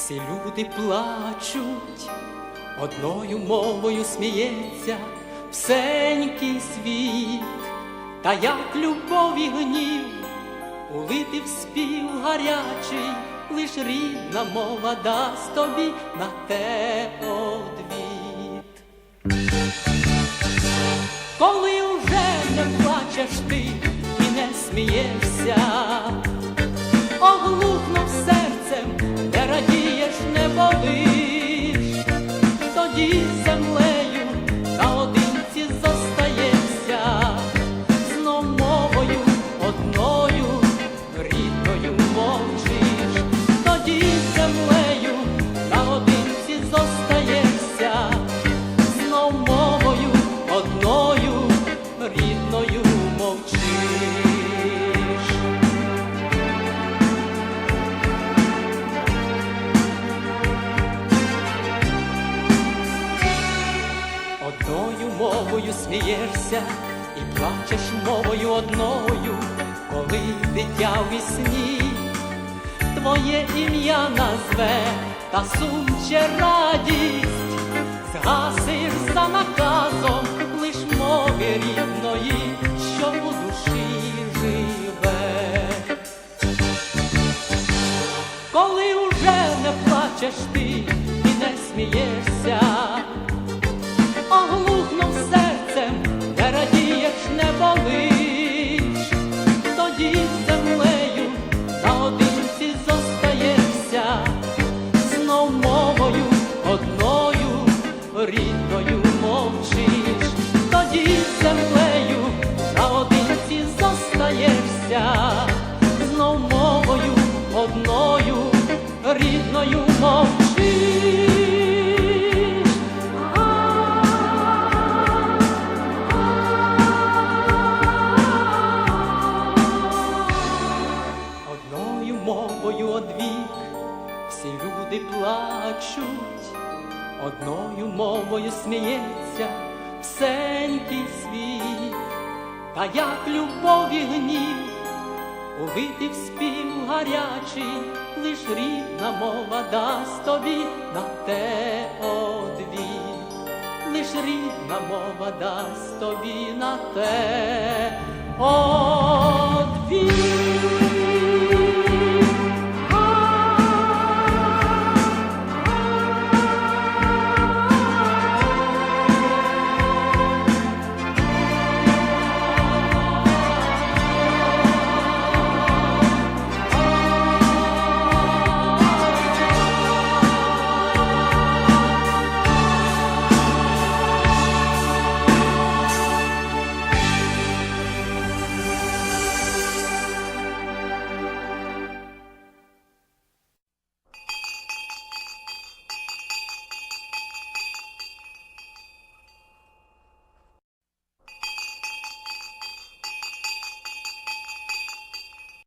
Всі люди плачуть, одною мовою сміється всенький світ, та як любов і гнів, улити в спів гарячий, лиш рідна мова дасть тобі на те одвіт. Коли уже не плачеш ти і не смієшся, оглухнув рідною мовчиш. Одною мовою смієшся і плачеш мовою одною, коли дитя в вісні твоє ім'я назве та сум чи радість, згасиш люди плачуть, одною мовою сміється всенький світ, та як любов і гнів, улити в спів гарячий, лиш рідна мова дасть тобі на те одвіт, лиш рідна мова дасть тобі на те. одвіт.